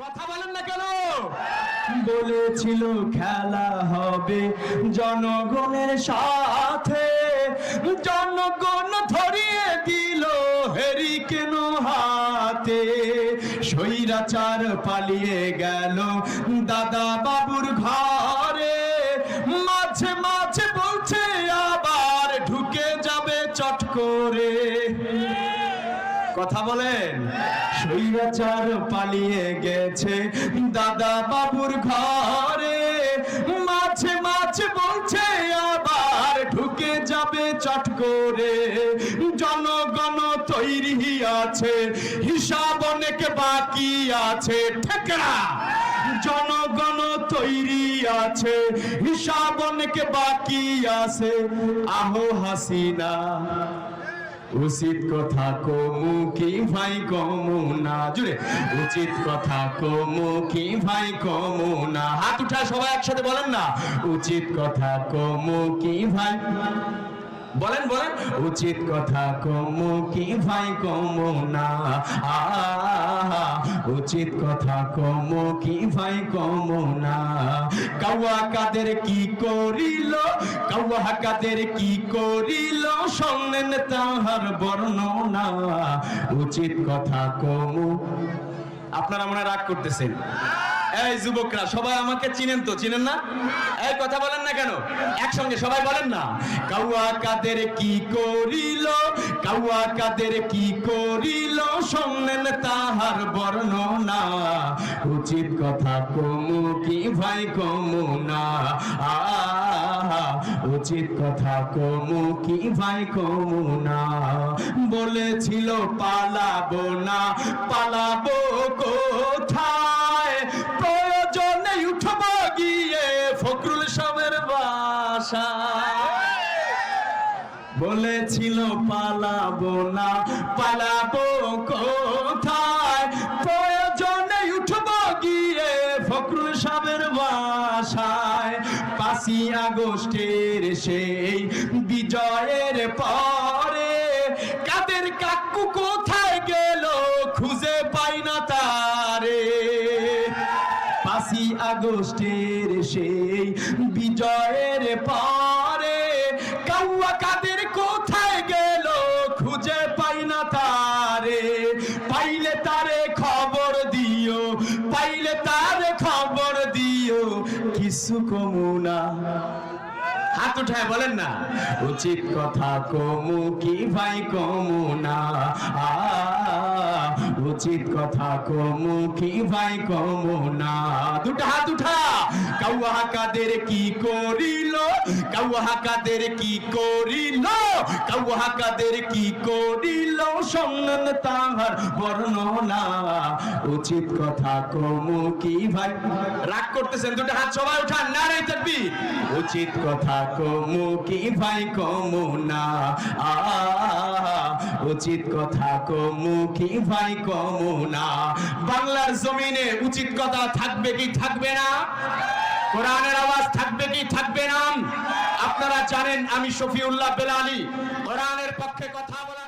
কথা বলেন না কেন? বলেছিল খেলা হবে জনগণের সাথে। জনগণ ধরিয়ে দিল হেরি কেন হাতে। সৈরাচার পালিয়ে গেল দাদা বাবুর ঘরে কথা বলেন। স্বৈরাচার পালিয়ে গেছে দাদা বাবুর ঘরে। মাঝে মাঝে বলছে, আবার ঢুকে যাবে চট করে। জনগণ তৈরি আছে, হিসাব অনেক বাকি আছে, ঠেকরা। জনগণ তৈরি আছে, হিসাব অনেক বাকি আছে। আহো হাসিনা। উচিত কথা কমু ভাই কমু জুড়ে। উচিত কথা কমু কি ভাই কমু না? হাত উঠা সবাই একসাথে বলেন না। উচিত কথা কমু কি ভাই বলেন বলেন। উচিত কথা কমু কি ভাই কমু না? উচিত কথা কমু কি ভাই কমু না? কাওয়া কাদের কি করিল? কাওয়া কাদের কি করিল? শোনেন তাহার বর্ণনা, উচিত কথা কমু। আপনারা মনে রাগ করতেছেন। এই যুবকরা, সবাই আমাকে চিনেন তো? চিনেন না? এই কথা বলেন না কেন? একসঙ্গে সবাই বলেন না। কাউয়া কাদের কি করিল? কাউয়া কাদের কি করিল? শোনেন তাহার বর্ণনা। উচিত কথা কমু কি ভাই কমু না। উচিত কথা কমু কি ভাই কমু না। বলেছিল, পালাবো না। পালাবো কোথায়? প্রয়োজনে উঠব গিয়ে ফখরুল সাহেবের বাসা বলেছিল, পালাবো না। পালাবো কোথায়? প্রয়োজনে উঠব গিয়ে ফখরুল সাহেবের বাসায়। পাঁচই আগস্টের সেই বিজয়ের পরে কাদের কাকু কোথায় গেল খুঁজে পাই না তারে। পাঁচই আগস্টের সেই বিজয়ের পরে কাউয়া কিছু কমুনা হাত উঠায় বলেন না। উচিত কথা কমু কি ভাই কমু না। উচিত কথা কমু কি ভাই কমু না। দুটা হাত উঠা। কাউয়া কাদের কি করিল? কাউয়া কাদের কি করিল? কাউয়া কাদের কি করিল? সন্ন্যান তাহার বর্ণনা উচিত কথা কমু কি ভাই রাগ করতেছেন। দুটো হাত সবাই উঠান। না রে উচিত কথা কমু কি ভাই কমু না? উচিত কথা কমু কি ভাই কমু না? বাংলার জমিনে উচিত কথা থাকবে কি থাকবে না? কোরআনের আওয়াজ থাকবে কি থাকবে না? আপনারা জানেন আমি শফিউল্লাহ বেলালি। কোরআনের পক্ষে কথা বলা